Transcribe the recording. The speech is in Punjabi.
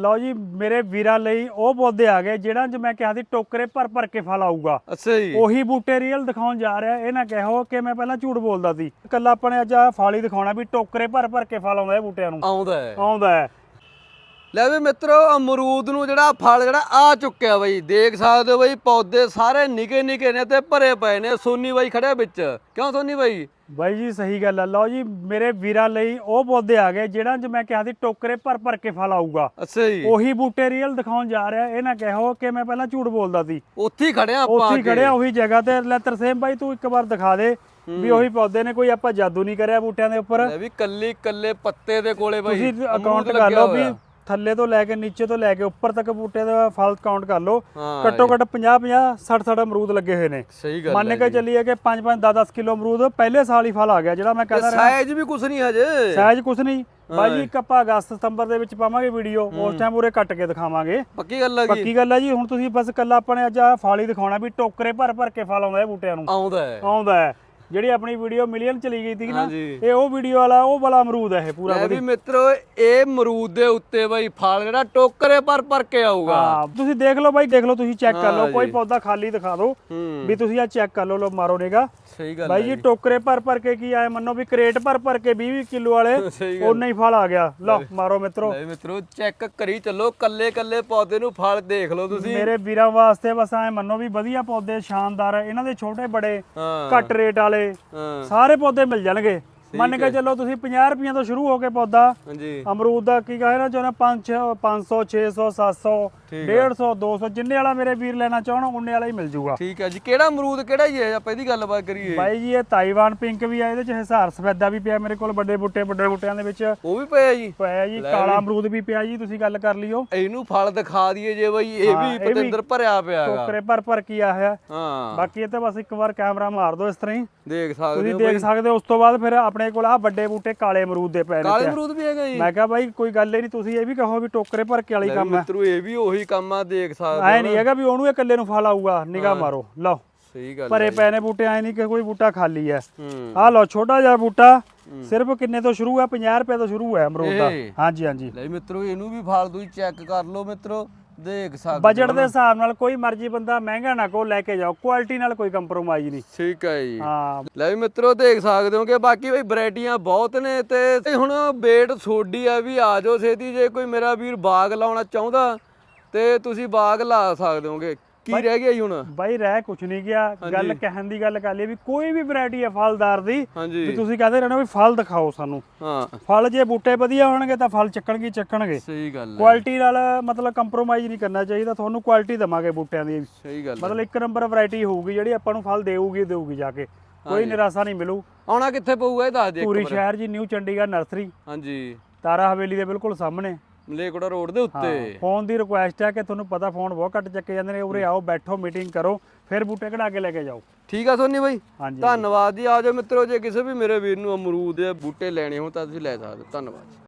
ਲਓ ਜੀ ਮੇਰੇ ਵੀਰਾਂ ਲਈ ਉਹ ਪੌਦੇ ਆ ਗਏ ਜਿਹੜਾ ਜ ਮੈਂ ਕਿਹਾ ਸੀ ਟੋਕਰੇ ਭਰ ਭਰ ਕੇ ਫਲ ਆਊਗਾ। ਅੱਛਾ ਜੀ। ਉਹੀ ਬੂਟੇ ਰੀਅਲ ਦਿਖਾਉਣ ਜਾ ਰਿਹਾ ਇਹ ਨਾ ਕਹੋ ਕਿ ਮੈਂ ਪਹਿਲਾਂ ਝੂਠ ਬੋਲਦਾ ਸੀ। ਕੱਲਾ ਆਪਾਂ ਨੇ ਅੱਜ ਆ ਫਾਲੀ ਦਿਖਾਉਣਾ ਵੀ ਟੋਕਰੇ ਭਰ ਭਰ ਕੇ ਫਲ ਆਉਂਦਾ ਇਹ ਬੂਟਿਆਂ ਨੂੰ। ਆਉਂਦਾ ਹੈ। ਆਉਂਦਾ ਹੈ। ਲੈ ਵੀ ਮਿੱਤਰੋ ਅਮਰੂਦ ਨੂੰ ਜਿਹੜਾ ਫਲ ਜਿਹੜਾ ਆ ਚੁੱਕਿਆ ਬਈ ਦੇਖ ਸਕਦੇ ਹੋ ਬਈ ਪੌਦੇ ਸਾਰੇ ਨਿਕੇ ਨਿਕੇ ਨੇ ਤੇ ਭਰੇ ਪਏ ਨੇ ਸੋਨੀ ਬਾਈ ਖੜਿਆ ਵਿੱਚ। ਕਿਉਂ ਸੋਨੀ ਬਾਈ ਬਾਈ ਜੀ ਸਹੀ ਗੱਲ ਹੈ ਲਓ ਜੀ ਮੇਰੇ ਵੀਰਾਂ ਲਈ ਉਹ ਪੌਦੇ ਆ ਗਏ ਜਿਹੜਾ ਜ ਮੈਂ ਕਿਹਾ ਸੀ ਟੋਕਰੇ ਭਰ ਭਰ ਕੇ ਫਲ ਆਊਗਾ। ਅੱਛਾ ਜੀ। ਉਹੀ ਬੂਟੇ ਰੀਅਲ ਦਿਖਾਉਣ ਜਾ ਰਿਹਾ ਇਹ ਨਾ ਕਹੋ ਕਿ ਮੈਂ ਪਹਿਲਾਂ ਝੂਠ ਬੋਲਦਾ ਸੀ। ਉੱਥੇ ਹੀ ਖੜਿਆ ਆਪਾਂ ਉੱਥੇ ਹੀ। ਖੜਿਆ ਉਹੀ ਜਗ੍ਹਾ ਤੇ ਲੈ ਤਰਸੇਮ ਬਾਈ ਤੂੰ ਇੱਕ ਵਾਰ ਦਿਖਾ ਦੇ ਵੀ ਉਹੀ ਪੌਦੇ ਨੇ ਕੋਈ ਆਪਾਂ ਜਾਦੂ ਨਹੀਂ ਕਰਿਆ ਬੂਟਿਆਂ ਦੇ ਉੱਪਰ। ਵੀ ਕੱਲੀ ਕੱਲੇ ਪੱਤੇ ਦੇ ਕੋਲੇ ਬਾਈ ਤੁਸੀਂ ਅਕਾਊਂਟ ਕਰ ਲਓ ਵੀ। ਥੱਲੇ ਤੋਂ ਲੈ ਕੇ ਨੀਚੇ ਤੋਂ ਲੈ ਕੇ ਉੱਪਰ ਤੱਕ ਬੂਟੇ ਦਾ ਫਲ ਕਾਊਂਟ ਕਰ ਲਓ। ਹਾਂ ਘੱਟੋ ਘੱਟ 50 50 60 60 ਅਮਰੂਦ ਲੱਗੇ ਹੋਏ ਨੇ। ਸਹੀ ਗੱਲ ਮੰਨ ਹੈ ਕੇ ਚੱਲੀਏ ਕਿ 5 5 10 10 ਕਿਲੋ ਅਮਰੂਦ ਪਹਿਲੇ ਸਾਲ ਹੀ ਫਲ ਆ ਗਿਆ ਜਿਹੜਾ ਮੈਂ ਕਹਿੰਦਾ ਰਿਹਾ। ਸਾਈਜ਼ ਵੀ ਕੁਛ ਨਹੀਂ ਹਜੇ। ਸਾਈਜ਼ ਕੁਛ ਨਹੀਂ। ਬਾਈ ਜੀ ਇੱਕ ਆਪਾਂ ਅਗਸਤ ਸਤੰਬਰ ਦੇ ਵਿੱਚ ਪਾਵਾਂਗੇ ਵੀਡੀਓ ਉਸ ਟਾਈਮ ਉਰੇ ਕੱਟ ਕੇ ਦਿਖਾਵਾਂਗੇ। ਪੱਕੀ ਗੱਲ ਹੈਗੀ ਪੱਕੀ ਗੱਲ ਹੈ ਜੀ ਹੁਣ ਤੁਸੀਂ ਬਸ ਕੱਲਾ ਆਪਾਂ ਨੇ ਅੱਜ ਆ ਫਲ ਹੀ ਦਿਖਾਉਣਾ ਵੀ ਟੋਕਰੇ ਭਰ ਭਰ ਕੇ ਫਲ ਆਉਂਦਾ ਇਹ ਬੂਟਿਆਂ ਨੂੰ। ਆਉਂਦਾ ਹੈ। ਆਉਂਦਾ ਹੈ। ਜਿਹੜੀ ਆਪਣੀ ਵੀਡੀਓ ਮਿਲੀਅਨ ਚਲੀ ਗਈ ਸੀ ਨਾ। ਇਹ ਉਹ ਵੀਡੀਓ ਵਾਲਾ ਉਹ ਵਾਲਾ ਅਮਰੂਦ ਹੈ ਇਹ ਪੂਰਾ ਲੈ ਵੀ ਮਿੱਤਰੋ ਇਹ ਅਮਰੂਦ ਦੇ ਉੱਤੇ ਬਾਈ ਫਲ ਜਿਹੜਾ ਟੋਕਰੇ ਭਰ ਭਰ ਕੇ ਆਊਗਾ। ਹਾਂ ਤੁਸੀਂ ਦੇਖ ਲਓ ਬਾਈ ਦੇਖ ਲਓ ਤੁਸੀਂ ਚੈੱਕ ਕਰ ਲਓ। ਕੋਈ। ਪੌਦਾ ਖਾਲੀ ਦਿਖਾ ਦਿਓ ਵੀ ਤੁਸੀਂ ਆ ਚੈੱਕ ਕਰ ਲਓ ਲੋ ਮਾਰੋ ਨੇਗਾ। ਸਹੀ ਗੱਲ ਬਾਈ ਜੀ ਟੋਕਰੇ ਭਰ ਭਰ ਕੇ ਕੀ ਆਏ ਮੰਨੋ ਵੀ ਕ੍ਰੇਟ ਭਰ ਭਰ ਕੇ 20 20 ਕਿਲੋ ਵਾਲੇ ਸਹੀ ਉਨਾ ਹੀ ਫਲ ਆ ਗਿਆ। ਲਓ ਮਾਰੋ ਮਿੱਤਰੋ। ਲੈ ਮਿੱਤਰੋ ਚੈੱਕ ਕਰੀ ਚੱਲੋ ਕੱਲੇ ਕੱਲੇ ਪੌਦੇ ਨੂੰ ਫਲ ਦੇਖ ਲਓ ਤੁਸੀਂ। ਮੇਰੇ ਵੀਰਾਂ ਵਾਸਤੇ ਬਸ ਐ ਮੰਨੋ ਵੀ ਵਧੀਆ ਪੌਦੇ ਸ਼ਾਨਦਾਰ ਇਹਨਾਂ ਦੇ ਛੋਟੇ ਬੜੇ ਘੱਟ ਰੇਟ ਵਾਲੇ ਹਾਂ। ਸਾਰੇ ਪੌਦੇ ਮਿਲ ਜਾਣਗੇ। ਮੰਨ ਕੇ ਚੱਲੋ ਤੁਸੀਂ 50 ਰੁਪਈਆਂ ਤੋਂ ਸ਼ੁਰੂ ਹੋ ਕੇ ਪੌਦਾ। ਹਾਂਜੀ। ਅਮਰੂਦ ਦਾ ਕੀ ਕਹੇ ਨਾ ਚਾਹੁੰਦਾ 5 500 600 700 ਠੀਕ 150 200 ਜਿੰਨੇ ਵਾਲਾ ਮੇਰੇ ਵੀਰ ਲੈਣਾ ਚਾਹਣ ਉਹਨੇ ਵਾਲਾ ਹੀ ਮਿਲ ਜੂਗਾ। ਠੀਕ ਹੈ ਜੀ। ਕਿਹੜਾ ਅਮਰੂਦ ਕਿਹੜਾ ਹੀ ਹੈ? ਆਪਾਂ ਇਹਦੀ ਗੱਲਬਾਤ ਕਰੀਏ। ਬਾਈ ਜੀ ਇਹ ਤਾਈਵਾਨ ਪਿੰਕ ਵੀ ਆ ਇਹਦੇ ਚ ਹਿਸਾਰ ਸਫੈਦਾ ਵੀ ਪਿਆ ਮੇਰੇ ਕੋਲ ਵੱਡੇ ਬੂਟੇ ਵੱਡੇ ਬੂਟਿਆਂ ਦੇ ਵਿੱਚ। ਉਹ ਵੀ ਪਿਆ ਜੀ? ਪਿਆ ਜੀ ਕਾਲਾ ਅਮਰੂਦ ਵੀ ਪਿਆ ਜੀ ਤੁਸੀਂ ਗੱਲ ਕਰ ਲਿਓ। ਇਹਨੂੰ ਫਲ ਦਿਖਾ ਦਈਏ ਜੇ ਬਈ ਇਹ ਹਾਂ, ਵੀ ਇਹ ਵੀ ਪਤੰਦਰ ਭਰਿਆ ਪਿਆ ਹੈਗਾ। ਟੋਕਰੇ ਭਰ ਭਰ ਕੀ ਆ ਹੈ। ਹਾਂ। ਬਾਕੀ ਇਹ ਤੇ ਬਸ ਇੱਕ ਵਾਰ ਕੈਮਰਾ ਮਾਰ ਦਿਓ ਇਸ ਤਰ੍ਹਾਂ ਹੀ। ਦੇਖ ਸਕਦੇ ਤੁਸੀਂ ਦੇਖ ਸਕਦੇ ਹੋ ਉਸ ਤੋਂ ਬਾਅਦ ਫਿਰ ਆਪਣੇ ਕੋਲ ਆ ਵੱਡੇ ਬੂਟੇ ਕਾਲੇ ਅਮਰੂਦ ਦੇ ਨੇ ਕਾਲੇ ਪਿਆ। ਅਮਰੂਦ ਵੀ ਹੈਗਾ ਜੀ। ਮੈਂ ਕਿਹਾ ਬਾਈ ਕੋਈ ਗੱਲ ਹੀ ਨਹੀਂ ਤੁਸੀਂ ਇਹ ਵੀ ਕਹੋ ਵੀ ਟੋਕਰੇ ਭਰ ਕੇ ਵਾਲੀ ਕੰਮ ਹੈ। ਮਿੱਤਰੋ ਇਹ ਵੀ ਉਹੀ ਕੰਮ ਆ ਦੇਖ ਸਕਦੇ ਐ ਨਹੀਂ ਹੈਗਾ ਵੀ ਉਹਨੂੰ ਇਹ ਇਕੱਲੇ ਨੂੰ ਫਲ ਆਊਗਾ ਨਿਗਾਹ ਮਾਰੋ ਲਓ। ਸਹੀ ਗੱਲ ਭਰੇ ਪਏ ਨੇ ਬੂਟੇ ਐ ਨਹੀਂ ਕਿ ਕੋਈ ਬੂਟਾ ਖਾਲੀ ਹੂੰ। ਆਹ ਲਓ ਛੋਟਾ ਜਿਹਾ ਬੂਟਾ ਸਿਰਫ ਕਿੰਨੇ ਤੋਂ ਸ਼ੁਰੂ ਹੈ? 50 ਰੁਪਏ ਤੋਂ ਸ਼ੁਰੂ ਹੈ ਅਮਰੂਦ ਦਾ। ਹਾਂਜੀ ਹਾਂਜੀ। ਲੈ ਮਿੱਤਰੋ ਇਹਨੂੰ ਵੀ ਫਲ ਤੁਸੀਂ ਚੈੱਕ ਕਰ ਲਓ ਮਿੱਤਰੋ ਦੇਖ ਸਕਦੇ ਬਜਟ ਦੇ ਹਿਸਾਬ ਨਾਲ ਕੋਈ ਮਰਜ਼ੀ ਬੰਦਾ ਮਹਿੰਗਾ ਨਾ ਕੋ ਲੈ ਕੇ ਜਾਓ। ਕੁਆਲਿਟੀ ਨਾਲ ਕੋਈ ਕੰਪਰੋਮਾਈਜ਼ ਨਹੀਂ। ਠੀਕ ਹੈ ਜੀ। ਹਾਂ। ਲੈ ਵੀ ਮਿੱਤਰੋ ਦੇਖ ਸਕਦੇ ਹੋ ਕਿ ਬਾਕੀ ਬਈ ਵੈਰਾਈਟੀਆਂ ਬਹੁਤ ਨੇ ਤੇ ਤੇ ਹੁਣ ਵੇਟ ਛੋਡੀ ਆ ਵੀ ਆ ਜਾਓ ਛੇਤੀ ਜੇ ਕੋਈ ਮੇਰਾ ਵੀਰ ਬਾਗ ਲਾਉਣਾ ਚਾਹੁੰਦਾ ਤੇ ਤੁਸੀਂ ਬਾਗ ਲਾ ਸਕਦੇ ਹੋਗੇ। ਕੀ ਰਹਿ ਗਿਆ ਜੀ ਹੁਣ? ਬਾਈ ਰਹਿ ਕੁਛ ਨਹੀਂ ਗਿਆ। ਗੱਲ ਕਹਿਣ ਦੀ ਗੱਲ ਕਰ ਲਈ ਵੀ ਕੋਈ ਵੀ ਵੈਰਾਈਟੀ ਹੈ ਫਲਦਾਰ ਦੀ ਵੀ ਤੁਸੀਂ ਕਹਦੇ ਰਹਿਣਾ ਵੀ ਫਲ ਦਿਖਾਓ ਸਾਨੂੰ। ਹਾਂ। ਫਲ ਜੇ ਬੂਟੇ ਵਧੀਆ ਹੋਣਗੇ ਤਾਂ ਫਲ ਚੱਕਣਗੇ ਚੱਕਣਗੇ। ਸਹੀ ਗੱਲ ਹੈ। ਕੁਆਲਿਟੀ ਨਾਲ ਮਤਲਬ ਕੰਪਰੋਮਾਈਜ਼ ਨਹੀਂ ਕਰਨਾ ਚਾਹੀਦਾ ਤੁਹਾਨੂੰ ਕੁਆਲਿਟੀ ਦਵਾਂਗੇ ਬੂਟਿਆਂ ਦੀ। ਸਹੀ ਗੱਲ ਮਤਲਬ ਇੱਕ ਨੰਬਰ ਵੈਰਾਈਟੀ ਹੋਊਗੀ ਜਿਹੜੀ ਆਪਾਂ ਨੂੰ ਫਲ ਦੇਊਗੀ ਦੇਊਗੀ ਜਾ ਕੇ। ਕੋਈ ਨਿਰਾਸ਼ਾ ਨਹੀਂ ਮਿਲੂ। ਆਉਣਾ ਕਿੱਥੇ ਪਊਗਾ ਇਹ ਦੱਸ ਦੇ ਇੱਕ ਪੂਰੀ। ਸ਼ਹਿਰ ਜੀ ਨਿਊ ਚੰਡੀਗੜ੍ਹ ਨਰਸਰੀ ਹਾਂਜੀ। ਤਾਰਾ ਹਵੇਲੀ ਦੇ ਬਿਲਕੁਲ ਸਾਹਮਣੇ। ਮਲੇਕੋੜਾ ਰੋਡ ਦੇ ਉੱਤੇ। ਫੋਨ ਦੀ ਰਿਕੁਐਸਟ ਹੈ ਕਿ ਤੁਹਾਨੂੰ ਪਤਾ ਫੋਨ ਬਹੁਤ ਘੱਟ ਚੱਕੇ ਜਾਂਦੇ ਨੇ ਉਰੇ ਆਓ ਬੈਠੋ ਮੀਟਿੰਗ ਕਰੋ ਫਿਰ ਬੂਟੇ ਕਢਾ ਕੇ ਲੈ ਕੇ ਜਾਓ। ਠੀਕ ਆ ਸੋਨੀ ਬਾਈ? ਧੰਨਵਾਦ ਜੀ ਆ ਜਾਓ ਮਿੱਤਰੋ ਜੇ ਕਿਸੇ ਵੀ ਮੇਰੇ ਵੀਰ ਨੂੰ ਅਮਰੂਦ ਦੇ ਬੂਟੇ ਲੈਣੇ ਹੋਣ ਤਾਂ ਤੁਸੀਂ ਲੈ ਸਕਦੇ ਹੋ। ਧੰਨਵਾਦ